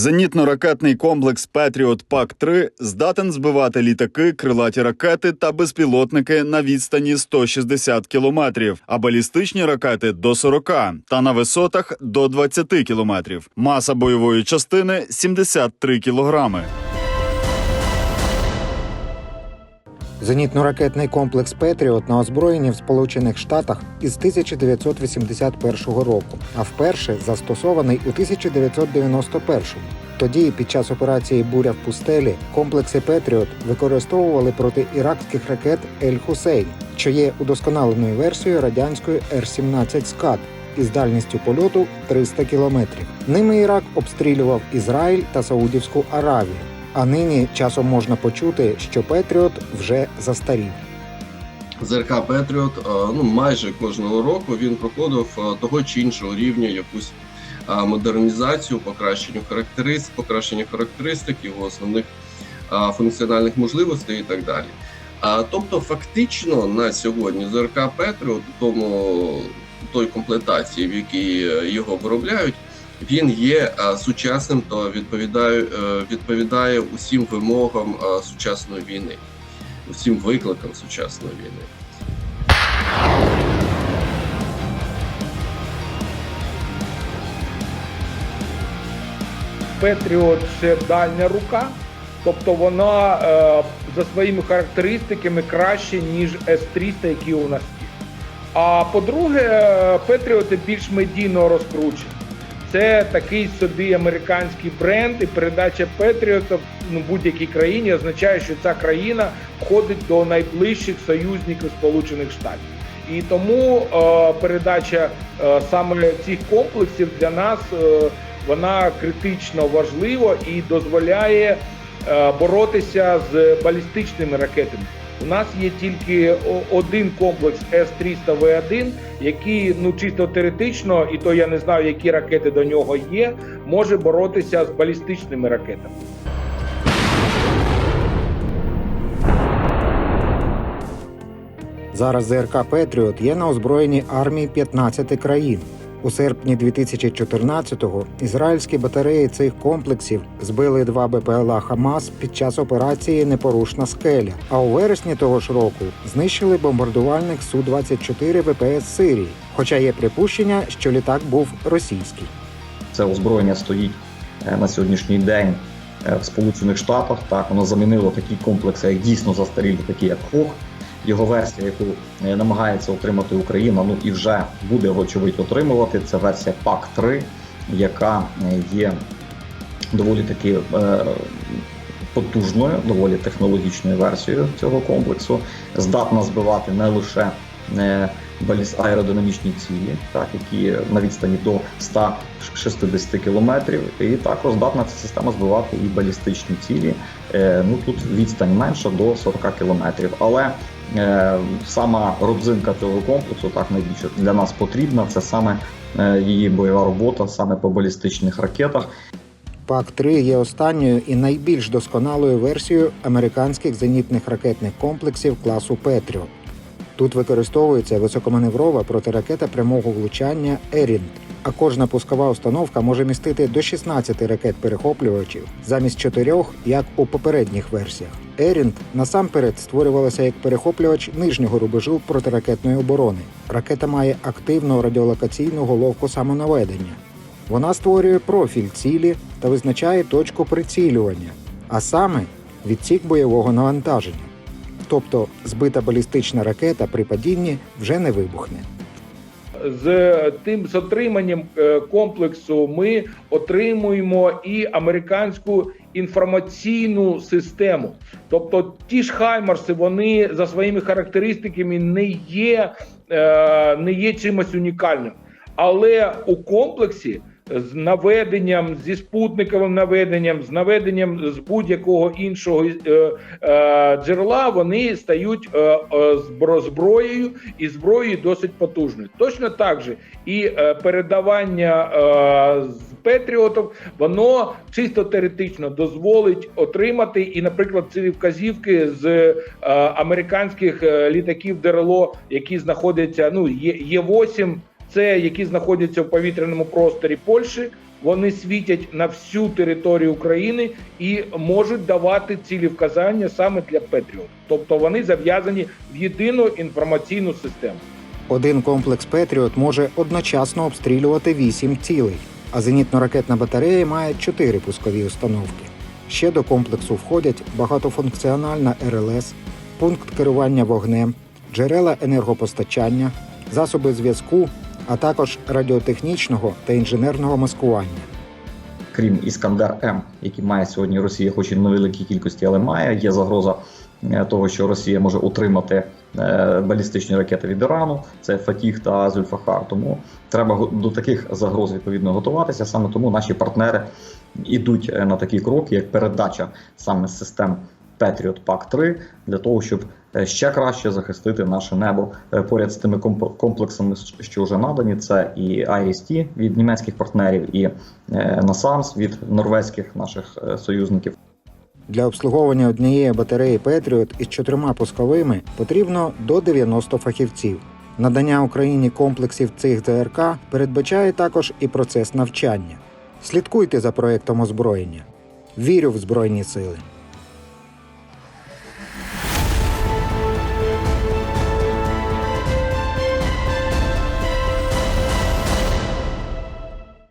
Зенітно-ракетний комплекс Петріот ПАК-3 здатен збивати літаки, крилаті ракети та безпілотники на відстані 160 кілометрів, а балістичні ракети до 40 та на висотах до 20 кілометрів. Маса бойової частини 73 кілограми. Зенітно-ракетний комплекс Петріот на озброєнні в Сполучених Штатах із 1981 року, а вперше застосований у 1991. Тоді, під час операції Буря в пустелі, комплекси Петріот використовували проти іракських ракет Ель Хусейн, що є удосконаленою версією радянської Р-17 «Скат» із дальністю польоту 300 кілометрів. Ними Ірак обстрілював Ізраїль та Саудівську Аравію. А нині часом можна почути, що Петріот вже застарів. ЗРК Петріот е, ну майже кожного року він проходив е, того чи іншого рівня якусь е, модернізацію, покращення характеристик, покращення характеристик, його основних функціональних можливостей і так далі. А тобто, фактично на сьогодні ЗРК Петріот тому той комплектації, в якій його виробляють, він є е, сучасним та відповідає, е, відповідає усім вимогам е, сучасної війни усім викликам сучасної війни. Петріот це дальня рука, тобто вона е, за своїми характеристиками краще, ніж С-300, які у нас є. А по-друге, Петріоти більш медійно розкручені. Це такий собі американський бренд, і передача Петріота ну, будь-якій країні означає, що ця країна входить до найближчих союзників Сполучених Штатів. І тому е, передача е, саме цих комплексів для нас е, вона критично важлива і дозволяє е, боротися з балістичними ракетами. У нас є тільки один комплекс С-300В1, який ну чисто теоретично, і то я не знаю, які ракети до нього є, може боротися з балістичними ракетами. Зараз ЗРК Петріот є на озброєнні армії 15 країн. У серпні 2014-го ізраїльські батареї цих комплексів збили два БПЛА Хамас під час операції Непорушна скеля. А у вересні того ж року знищили бомбардувальник Су-24 ВПС Сирії. Хоча є припущення, що літак був російський. Це озброєння стоїть е, на сьогоднішній день е, в Сполучених Штатах. Так воно замінило такі комплекси, як дійсно застарілі, такі як Хох. Його версія, яку е, намагається отримати Україна, ну і вже буде вочевидь отримувати. Це версія ПАК 3 яка е, є доволі таки е, потужною, доволі технологічною версією цього комплексу, здатна збивати не лише аеродинамічні цілі, так які на відстані до 160 кілометрів, і також здатна ця система збивати і балістичні цілі. Е, ну тут відстань менша до 40 кілометрів. Але е, сама родзинка цього комплексу, так найбільше для нас потрібна. Це саме е, її бойова робота, саме по балістичних ракетах. ПАК-3 є останньою і найбільш досконалою версією американських зенітних ракетних комплексів класу Петріот. Тут використовується високоманеврова протиракета прямого влучання Ерінт, а кожна пускова установка може містити до 16 ракет-перехоплювачів замість чотирьох, як у попередніх версіях. Ерінт насамперед створювалася як перехоплювач нижнього рубежу протиракетної оборони. Ракета має активну радіолокаційну головку самонаведення. Вона створює профіль цілі та визначає точку прицілювання, а саме відсік бойового навантаження. Тобто збита балістична ракета при падінні вже не вибухне. з тим з отриманням е, комплексу ми отримуємо і американську інформаційну систему. Тобто ті ж Хаймарси, вони за своїми характеристиками не є, е, не є чимось унікальним. Але у комплексі з наведенням, зі спутниковим наведенням, з наведенням з будь-якого іншого е, е, джерела, вони стають е, е, зброєю і зброєю досить потужною. Точно так же і е, передавання е, з Петріотів, воно чисто теоретично дозволить отримати і, наприклад, ці вказівки з е, американських е, літаків ДРЛО, які знаходяться, ну є, є 8 це які знаходяться в повітряному просторі Польщі, Вони світять на всю територію України і можуть давати цілі вказання саме для Петріот. Тобто вони зав'язані в єдину інформаційну систему. Один комплекс Петріот може одночасно обстрілювати 8 цілей, а зенітно-ракетна батарея має 4 пускові установки. Ще до комплексу входять багатофункціональна РЛС, пункт керування вогнем, джерела енергопостачання, засоби зв'язку, а також радіотехнічного та інженерного маскування. крім Іскандер М, який має сьогодні Росія, хоч і невеликій кількості, але має. Є загроза е, того, що Росія може утримати е, балістичні ракети від Ірану. Це Фатіх та Зульфахар. Тому треба до таких загроз відповідно готуватися. Саме тому наші партнери ідуть е, на такі кроки, як передача саме систем. Patriot PAC 3 для того, щоб ще краще захистити наше небо Е, поряд з тими комп- комплексами, що вже надані. Це і IRIS-T від німецьких партнерів, і е, NASAMS від норвезьких наших е, союзників. Для обслуговування однієї батареї Петріот із чотирма пусковими потрібно до 90 фахівців. Надання Україні комплексів цих ЗРК передбачає також і процес навчання. Слідкуйте за проектом озброєння. Вірю в Збройні сили.